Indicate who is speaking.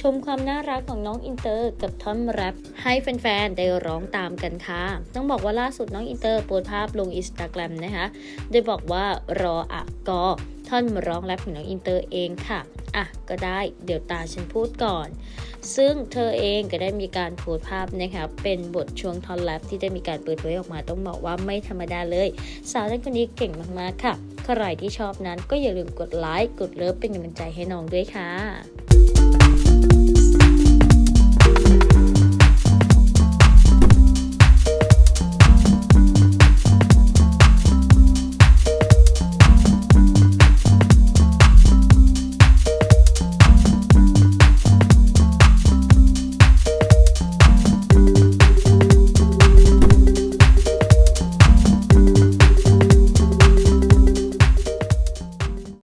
Speaker 1: ชมความน่ารักของน้องอินเตอร์กับท่อนแรปให้แฟนๆ ได้ร้องตามกันค่ะ ต้องบอกว่าล่าสุดน้องอินเตอร์โพสต์ภาพลงอินสตาแกรมนะคะ โดยบอกว่ารออะกอท่อนร้องแรปของน้องอินเตอร์เองค่ะ อะ ก็ได้ เดี๋ยวตาฉันพูดก่อน ซึ่งเธอเองก็ได้มีการโพสต์ภาพนะคะเป็นบทช่วงท่อนแรปที่ได้มีการเปิดเผยออกมาต้องบอกว่าไม่ธรรมดาเลย สาวท่านคนนี้เก่งมากๆค่ะ ใครที่ชอบนั้นก็อย่าลืมกดไลค์ กดเลิฟเป็นกำลังใจให้น้องด้วยค่ะ